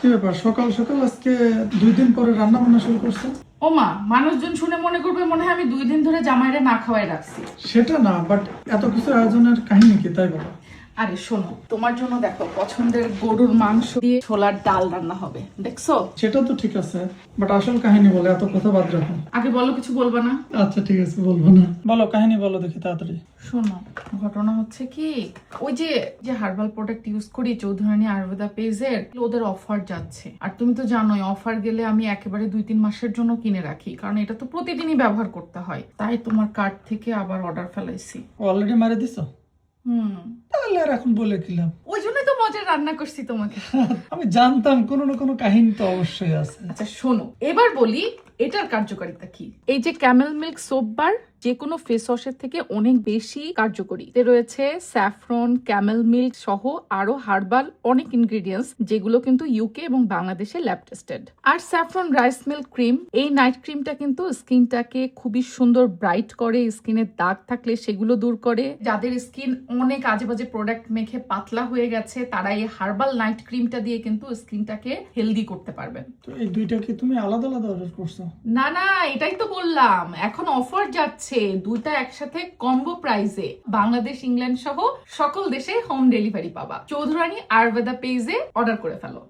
কি ব্যাপার? সকাল সকাল আজকে দুই দিন পরে রান্না বান্না শুরু করছেন? মা মানুষজন শুনে মনে করবে মনে হয় আমি দুই দিন ধরে জামাইরে না খাওয়াই রাখছি। সেটা না বাট এত কিছু আয়োজনের কাহিনী কি? তাই বলো। আরে শোনো তোমার জন্য দেখো পছন্দের গরুর মাংস দিয়ে ছোলার ডাল রান্না হবে দেখছ? সেটা তো ঠিক আছে বাট আসল কাহিনী বলে এত কথা বাদ রাখো। আগে বলো কিছু বলবা না? আচ্ছা ঠিক আছে বলব না। বলো কাহিনী বলো দেখি তাড়াতাড়ি। শোনো ঘটনা হচ্ছে কি ওই যে যে হার্বাল প্রোডাক্ট ইউজ করি চৌধুরানী আয়ুর্বেদা পেজের ওদের অফার যাচ্ছে। আর তুমি তো জানোই অফার গেলে আমি একেবারে দুই তিন মাসের জন্য কিনে রাখি কারণ এটা তো প্রতিদিনই ব্যবহার করতে হয়। তাই তোমার কার্ড থেকে আবার অর্ডার ফেলাইছি। অলরেডি মারে দিছো? হুম। তাহলে আর এখন বলে কিলাম ওই জন্যই তো মজার রান্না করছি তোমাকে। আমি জানতাম কোনো না কোনো কাহিনী তো অবশ্যই আছে। আচ্ছা শোনো এবার বলি এটার কার্যকারিতা কি? এই যে ক্যামেল মিল্ক সোপ বার যে কোনো ফেস ওয়াশের থেকে অনেক বেশি কার্যকরী। এতে রয়েছে স্যাফরন ক্যামেল মিল্ক সহ আরও হার্বাল অনেক ইনগ্রেডিয়েন্টস যেগুলো কিন্তু ইউকে এবং বাংলাদেশে ল্যাব টেস্টেড আর স্যাফরন রাইস মিল্ক ক্রিম এই নাইট ক্রিমটা কিন্তু স্কিনটাকে খুবই সুন্দর ব্রাইট করে স্কিনের দাগ থাকলে সেগুলো দূর করে। যাদের স্কিন অনেক আজে বাজে প্রোডাক্ট মেখে পাতলা হয়ে গেছে তারা এই হার্বাল নাইট ক্রিমটা দিয়ে কিন্তু স্কিনটাকে হেলদি করতে পারবেন। তো এই দুইটা কি তুমি আলাদা আলাদা অর্ডার করছ? না না এটাই তো বললাম। এখন অফার যাচ্ছে। দুইটা একসাথে কম্বো প্রাইজে বাংলাদেশ ইংল্যান্ড সহ সকল দেশে হোম ডেলিভারি পাবা। চৌধুরানী আয়ুর্বেদা পেজে অর্ডার করে ফেলো।